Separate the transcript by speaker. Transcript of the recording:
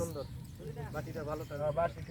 Speaker 1: সুন্দর। বাটিটা ভালো